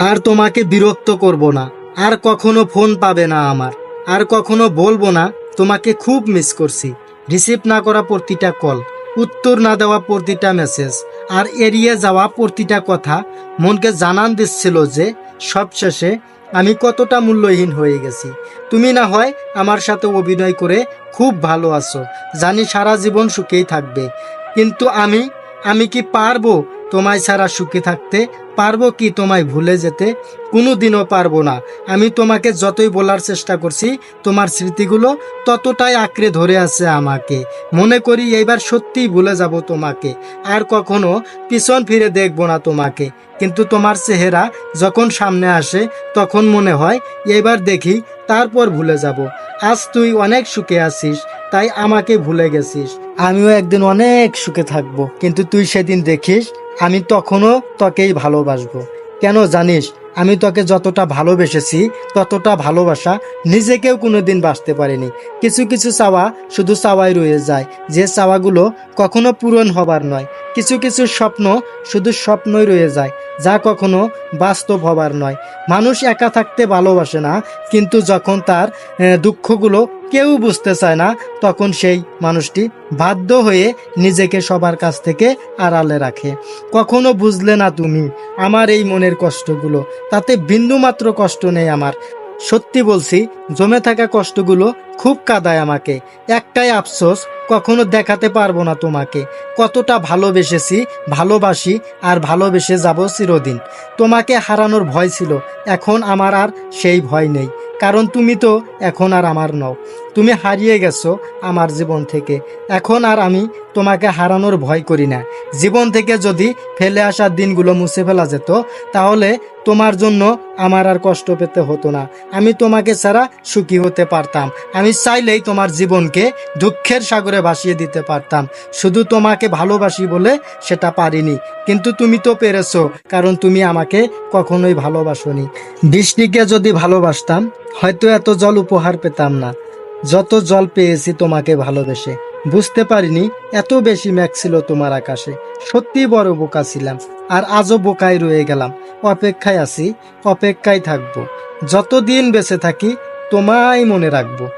আর তোমাকে বিরক্ত করব না। আর কখনো ফোন পাবে না আমার। আর কখনো বলব না, তোমাকে খুব মিস করছি। রিসিভ না করা প্রতিটা কল উত্তর না দেওয়া প্রতিটা মেসেজ আর এড়িয়ে যাওয়া প্রতিটা কথা মনকে জানান দিচ্ছিল যে, সবশেষে আমি কতটা মূল্যহীন হয়ে গেছি। তুমি না হয় আমার সাথে অভিনয় করে খুব ভালো আছো। জানি সারা জীবন সুখেই থাকবে। কিন্তু আমি আমি কি পারব তোমায় ছাড়া সুখে থাকতে? পারব কি তোমায় ভুলে যেতে? কোনো দিনও পারব না। আমি তোমাকে যতই বলার চেষ্টা করছি, তোমার স্মৃতিগুলো ততটাই আঁকড়ে ধরে আছে আমাকে। মনে করি এইবার সত্যিই ভুলে যাব তোমাকে। আর কখনো পিছন ফিরে দেখব না তোমাকে। কিন্তু তোমার চেহারা যখন সামনে আসে, তখন মনে হয় এবার দেখি, তারপর ভুলে যাব। আজ তুই অনেক সুখে আছিস, তাই আমাকে ভুলে গেছিস। আমিও একদিন অনেক সুখে থাকব, কিন্তু তুই সেদিন দেখিস, আমি তখনও তোকেই ভালোবাসবো। কেন জানিস, আমি তোকে যতটা ভালোবেসেছি, ততটা ভালোবাসা নিজেকেও কোনোদিন বাঁচতে পারিনি। কিছু কিছু চাওয়া শুধু চাওয়াই রয়ে যায়, যে চাওয়াগুলো কখনো পূরণ হবার নয়। কিছু কিছু স্বপ্ন শুধু স্বপ্নই রয়ে যায় যা কখনো বাস্তব হবার নয়। মানুষ একা থাকতে ভালোবাসে না, কিন্তু যখন তার দুঃখগুলো কেউ বুঝতে চায় না, তখন সেই মানুষটি বাধ্য হয়ে নিজেকে সবার কাছ থেকে আড়ালে রাখে। কখনো বুঝলে না তুমি আমার এই মনের কষ্টগুলো, তাতে বিন্দুমাত্র কষ্ট নেই আমার। সত্যি বলছি, জমে থাকা কষ্টগুলো খুব কাদায় আমাকে। একটাই আফসোস, কখনো দেখাতে পারব না তোমাকে। কতটা ভালোবেসেছি, ভালোবাসি আর ভালোবেসে যাব চিরদিন। তোমাকে হারানোর ভয় ছিল, এখন আমার আর সেই ভয় নেই। কারণ তুমি তো এখন আর আমার নও। তুমি হারিয়ে গেছো আমার জীবন থেকে। এখন আর আমি তোমাকে হারানোর ভয় করি না। জীবন থেকে যদি ফেলে আসা দিনগুলো মুছে ফেলা যেত, তাহলে তোমার জন্য আমার আর কষ্ট পেতে হতো না। আমি তোমাকে ছাড়া সুখী হতে পারতাম। আমি চাইলেই তোমার জীবনকে দুঃখের সাগরে ভাসিয়ে দিতে পারতাম। শুধু তোমাকে ভালোবাসি বলে সেটা পারিনি। কিন্তু তুমি তো পেরেছ, কারণ তুমি আমাকে কখনোই ভালোবাসোনি। বৃষ্টিকে যদি ভালোবাসতাম, হয়তো এত জল উপহার পেতাম না। যত জল পেয়েছি তোমাকে ভালোবেসে। বুঝতে পারিনি, এত বেশি ম্যাক ছিল তোমার আকাশে। সত্যি বড় বোকা ছিলাম, আর আজও বোকায় রয়ে গেলাম। অপেক্ষায় আছি, অপেক্ষায় থাকব। যতদিন বেঁচে থাকি, তোমায় মনে রাখব।